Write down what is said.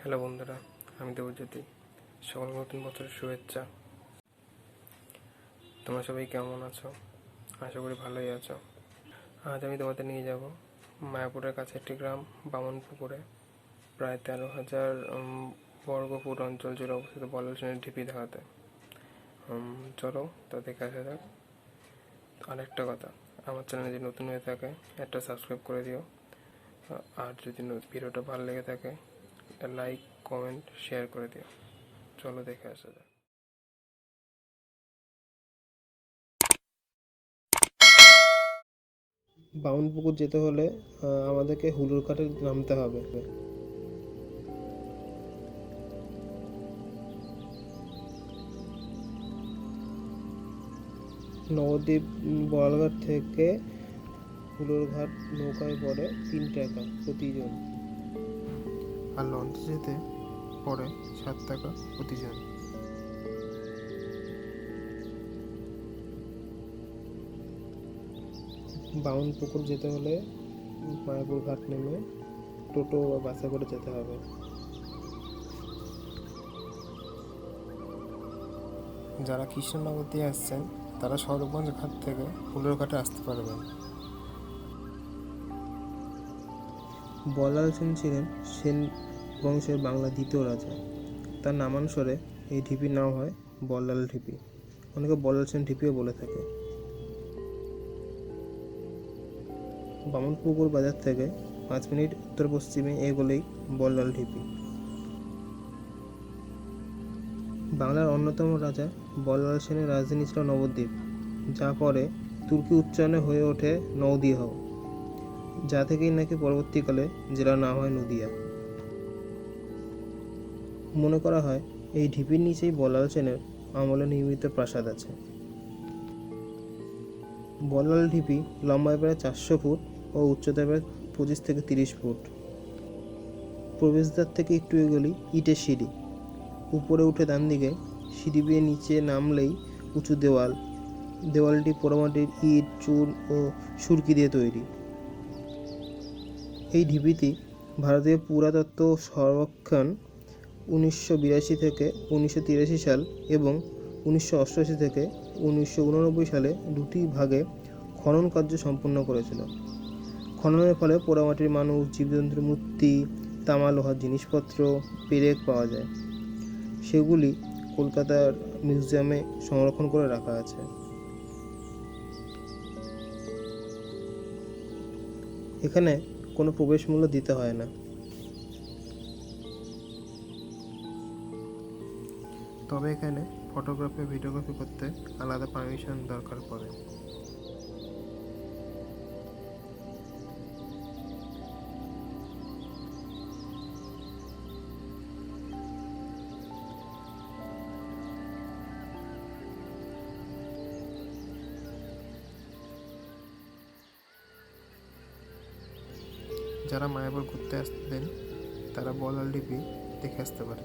Hello বন্ধুরা আমি দেবজ্যোতি। সকল নতুন বছরের শুভেচ্ছা। তোমরা সবাই কেমন আছো? আশা করি ভালোই আছো। আজ আমি তোমাদের নিয়ে যাব মায়াপুরের কাছে একটি গ্রাম বামনপুকুরে প্রায় তেরো হাজার উম, বর্গ ফুট অঞ্চল জুড়ে অবস্থিত বলালসেনের ঢিপি দেখাতে চলো তা দেখে আসা যাক। আরেকটা কথা আমার চ্যানেলে যদি নতুন হয়ে থাকে একটা সাবস্ক্রাইব করে দিও। আর যদি ভিডিওটা ভালো লেগে থাকে লাইক কমেন্ট শেয়ার করে দিও। চলো দেখে আসা যাক। বামুনপুকুর যেতে হলে আমাদেরকে হুলুরঘাটে নামতে হবে। নবদ্বীপ বলঘাট থেকে হুলুরঘাট নৌকায় পড়ে তিন টাকা প্রতিজন। আর লঞ্চে যেতে পড়ে সাত টাকা প্রতিজন। বামুনপুকুর যেতে হলে মায়াপুর ঘাট নেমে টোটো বা বাসে করে যেতে হবে। যারা কৃষ্ণনগর দিয়ে আসছেন তারা সৌরভগঞ্জ ঘাট থেকে হুলোর ঘাটে আসতে পারবেন। বলাল সেন ছিলেন সেন বংশের বাংলা দ্বিতীয় রাজা। তার নামানুসারে এই ঢিপির নাম হয় বল্লাল ঢিপি। অনেকে বল্লাল সেন ঢিপিও বলে থাকে। বামনপুকুর বাজার থেকে পাঁচ মিনিট উত্তর পশ্চিমে এগোলেই বল্লাল ঢিপি। বাংলার অন্যতম রাজা বল্লাল সেনের রাজধানী ছিল নবদ্বীপ, যা পরে তুর্কি উচ্চারণে হয়ে ওঠে নৌদিহ যা থেকেই নাকি পরবর্তীকালে জেলার নাম হয় নদিয়া। মনে করা হয়, এই ঢিপির নিচেই বলাল সেনের আমলে নির্মিত প্রাসাদ আছে। বলাল ঢিপি লম্বায় প্রায় চারশো ফুট ও উচ্চতায় প্রায় পঁচিশ থেকে তিরিশ ফুট। প্রবেশদ্বার থেকে একটু এগোলেই ইটের সিঁড়ি। উপরে উঠে ডান দিকে সিঁড়ি বেয়ে নিচে নামলেই উঁচু দেওয়াল। দেওয়ালটি পোড়ামাটির ইট চুন ও সুরকি দিয়ে তৈরি। এই ঢিপিটি ভারতীয় পুরাতত্ত্ব সংরক্ষণ উনিশশো বিরাশি থেকে উনিশশো তিরাশি সাল এবং উনিশশো অষ্টআশি থেকে উনিশশো উননব্বই সালে দুটি ভাগে খনন কার্য সম্পন্ন করেছিল। খননের ফলে পোড়ামাটির মানুষ, জীবজন্তুর মূর্তি, তামা, লোহার জিনিসপত্র, পেরেক পাওয়া যায়। সেগুলি কলকাতার মিউজিয়ামে সংরক্ষণ করে রাখা আছে। এখানে কোনো প্রবেশ মূল্য দিতে হয় না। তবে এখানে ফটোগ্রাফি ভিডিওগ্রাফি করতে আলাদা পারমিশন দরকার পড়ে। যারা মায়াপুর ঘুরতে আসতেন তারা বলাল ডিবি দেখে আসতে পারে।